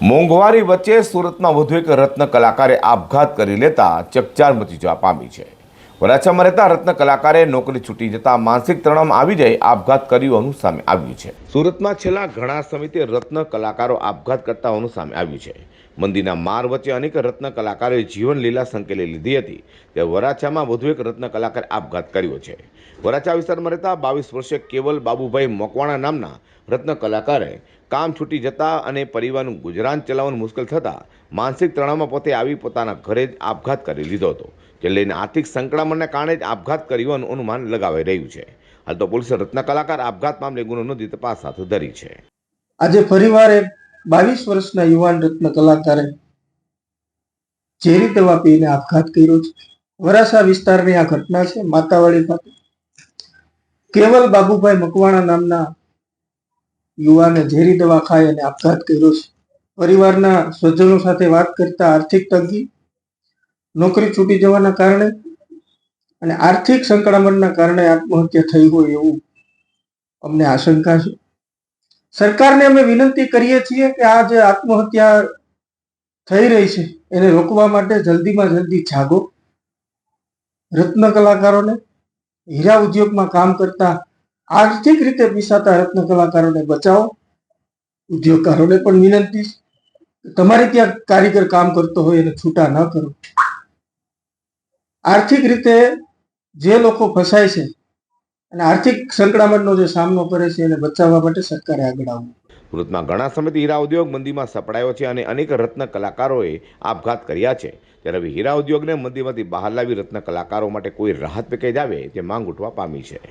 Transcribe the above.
મોંઘવારી વચ્ચે સુરતમાં વધુ એક રત્ન કલાકારે આપઘાત કરી લેતા ચકચાર મચી જવા પામી છે. વરાછામાં રહેતા રત્ન કલાકારે નોકરી છૂટી જતા માનસિક તણાવમાં આવી જઈ આપઘાત કર્યું હોવાનું સામે આવ્યું છે. સુરતમાં છેલ્લા ઘણા સમયથી રત્ન કલાકારો આપઘાત કરતા હોવાનું સામે આવ્યું છે. મંદીના માર વચ્ચે અનેક રત્ન કલાકારોએ જીવન લીલા સંકેલી લીધી હતી તે વરાછામાં વધુ એક રત્ન કલાકારે આપઘાત કર્યો છે. વરાછા વિસ્તારમાં રહેતા બાવીસ વર્ષીય કેવલ બાબુભાઈ મકવાણા નામના રત્ન કલાકારે કામ છૂટી જતા અને પરિવારનું ગુજરાન ચલાવવાનું મુશ્કેલ થતાં માનસિક તણાવમાં પોતે આવી પોતાના ઘરે જ આપઘાત કરી લીધો હતો. જે લઈને આર્થિક સંકળામણને કારણે જ આપઘાત કર્યો અનુમાન લગાવાઈ રહ્યું છે. હાલ તો પોલીસે રત્ન કલાકાર આપઘાત મામલે ગુનો નોંધી તપાસ હાથ ધરી છે. આજે ફરીવાર એક બાવીસ વર્ષના યુવાન રત્ન કલાકારે ઝેરી દવા પીને આપઘાત કર્યો છે. વરાસા વિસ્તારની આ ઘટના છે, માતાવાડી ખાતે. કેવલ બાબુભાઈ મકવાણા નામના યુવાને ઝેરી દવા ખાઈ અને આપઘાત કર્યો છે. પરિવારના સ્વજનો સાથે વાત કરતા આર્થિક તંગી નોકરી છૂટી જવાના કારણે અને આર્થિક સંકળામણના કારણે આત્મહત્યા થઈ હોય એવું અમને આશંકા છે. સરકારને અમે વિનંતી કરીએ છીએ કે આ જે આત્મહત્યા થઈ રહી છે, એને રોકવા માટે જલ્દીમાં જલ્દી જાગો. રત્ન કલાકારોને, હીરા ઉદ્યોગમાં કામ કરતા, આર્થિક રીતે પીસાતા રત્ન કલાકારોને બચાવો. ઉદ્યોગકારોને પણ વિનંતી તમારે ત્યાં કારીગર કામ કરતો હોય એને છૂટા ન કરો. આર્થિક રીતે જે લોકો ફસાય છે અને આર્થિક સંકળામણનો જે સામનો કરે છે એને બચાવવા માટે સરકારે આગળ આવવું સુરતમાં ઘણા સમયથી હીરા ઉદ્યોગ મંદીમાં સપડાયો છે અને અનેક રત્ન કલાકારોએ આપઘાત કર્યા છે. ત્યારે હવે હીરા ઉદ્યોગને મંદીમાંથી બહાર લાવી રત્ન કલાકારો માટે કોઈ રાહત પેકેજ આવે તે માંગ ઉઠવા પામી છે.